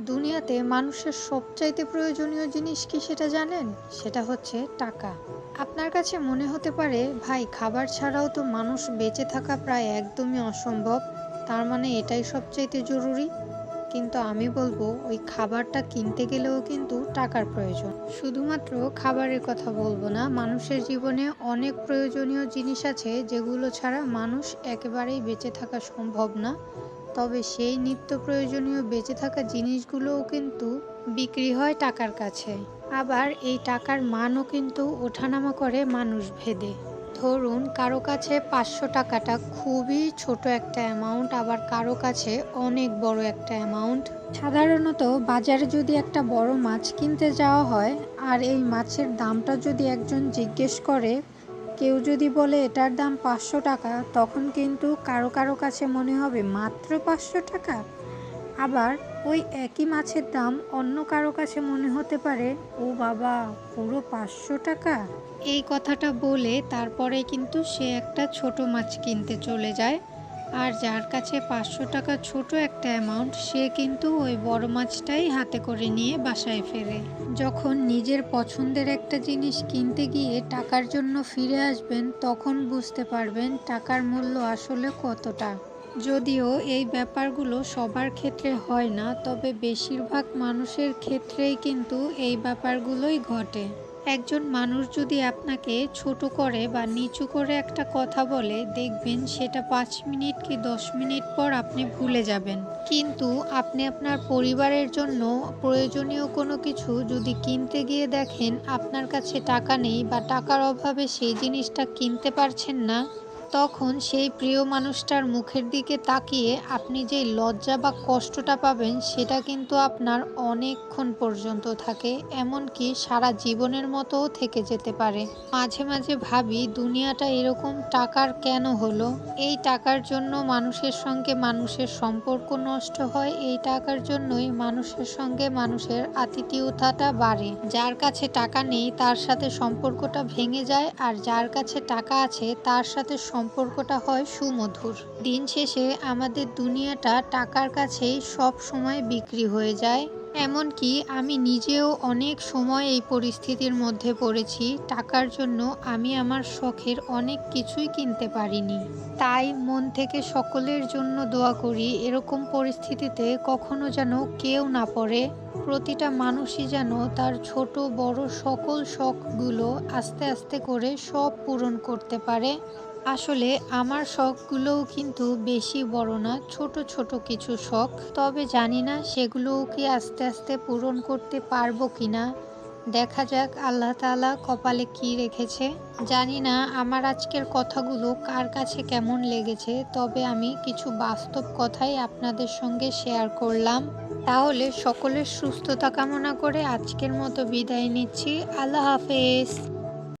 দুনিয়াতে মানুষের সবচাইতে প্রয়োজনীয় জিনিস কি সেটা জানেন? সেটা হচ্ছে টাকা। আপনার কাছে মনে হতে পারে, ভাই, খাবার ছাড়াও তো মানুষ বেঁচে থাকা প্রায় একদমই অসম্ভব। তার মানে এটাই সবচাইতে জরুরি? কিন্তু আমি বলব, ওই খাবারটা কিনতে গেলেও কিন্তু টাকার প্রয়োজন। শুধুমাত্র খাবারের কথা বলব না, মানুষের জীবনে অনেক প্রয়োজনীয় জিনিস আছে যেগুলো ছাড়া মানুষ একেবারেই বেঁচে থাকা সম্ভব না। তবে সেই নিত্য প্রয়োজনীয় বেঁচে থাকা জিনিসগুলোও কিন্তু বিক্রি হয় টাকার কাছে। আবার এই টাকার মানও কিন্তু ওঠানামা করে মানুষ ভেদে ধরুন, কারও কাছে পাঁচশো টাকাটা খুবই ছোট একটা অ্যামাউন্ট, আবার কারও কাছে অনেক বড় একটা অ্যামাউন্ট। সাধারণত বাজারে যদি একটা বড় মাছ কিনতে যাওয়া হয়, আর এই মাছের দামটা যদি একজন জিজ্ঞেস করে কেউ যদি বলে এটার দাম পাঁচশো টাকা, তখন কিন্তু কারও কারও কাছে মনে হবে মাত্র পাঁচশো টাকা। আবার ওই একই মাছের দাম অন্য কারও কাছে মনে হতে পারে, ও বাবা, পুরো পাঁচশো টাকা? এই কথাটা বলে তারপরে কিন্তু সে একটা ছোট মাছ কিনতে চলে যায়। আর যার কাছে পাঁচশো টাকা ছোট একটা অ্যামাউন্ট সে কিন্তু ওই বড় মাছটাই হাতে করে নিয়ে বাসায় ফেরে। যখন নিজের পছন্দের একটা জিনিস কিনতে গিয়ে টাকার জন্য ফিরে আসবেন, তখন বুঝতে পারবেন টাকার মূল্য আসলে কতটা। যদিও এই ব্যাপারগুলো সবার ক্ষেত্রে হয় না, তবে বেশিরভাগ মানুষের ক্ষেত্রেই কিন্তু এই ব্যাপারগুলোই ঘটে। একজন মানুষ যদি আপনাকে ছোট করে বা নিচু করে একটা কথা বলে, দেখবেন সেটা পাঁচ মিনিট কি দশ মিনিট পর আপনি ভুলে যাবেন। কিন্তু আপনি আপনার পরিবারের জন্য প্রয়োজনীয় কোনো কিছু যদি কিনতে গিয়ে দেখেন, আপনার কাছে টাকা নেই বা টাকার অভাবে সেই জিনিসটা কিনতে পারছেন না তখন সেই প্রিয় মানুষটার মুখের দিকে তাকিয়ে আপনি যে লজ্জা বা কষ্টটা পাবেন, সেটা কিন্তু আপনার অনেকক্ষণ পর্যন্ত থাকে, এমনকি সারা জীবনের মতোও থেকে যেতে পারে। মাঝে মাঝে ভাবি, দুনিয়াটা এরকম টাকার কেন হলো? এই টাকার জন্য মানুষের সঙ্গে মানুষের সম্পর্ক নষ্ট হয়, এই টাকার জন্যই মানুষের সঙ্গে মানুষের আতিথেয়তাটা বাড়ে। যার কাছে টাকা নেই, তার সাথে সম্পর্কটা ভেঙে যায়, আর যার কাছে টাকা আছে, তার সাথে সম্পর্কটা হয় সুমধুর। দিন শেষে আমাদের দুনিয়াটা টাকার কাছেই সব সময় বিক্রি হয়ে যায়। এমনকি আমি নিজেও অনেক সময় এই পরিস্থিতির মধ্যে পড়েছি, টাকার জন্য আমি আমার শখের অনেক কিছুই কিনতে পারিনি। তাই মন থেকে সকলের জন্য দোয়া করি, এরকম পরিস্থিতিতে কখনো যেন কেউ না পড়ে। প্রতিটা মানুষই যেন তার ছোট, বড় সকল শখগুলো আস্তে আস্তে করে সব পূরণ করতে পারে। আসলে আমার শখগুলোও কিন্তু বেশি বড় না, ছোট ছোট কিছু শখ। তবে জানি না সেগুলোও কি আস্তে আস্তে পূরণ করতে পারব কি না দেখা যাক আল্লাহ তাআলা কপালে কি রেখেছে। জানি না আমার আজকের কথাগুলো কার কাছে কেমন লেগেছে, তবে আমি কিছু বাস্তব কথাই আপনাদের সঙ্গে শেয়ার করলাম। তাহলে সকলের সুস্থতা কামনা করে আজকের মতো বিদায় নিচ্ছি। আল্লাহ হাফেজ।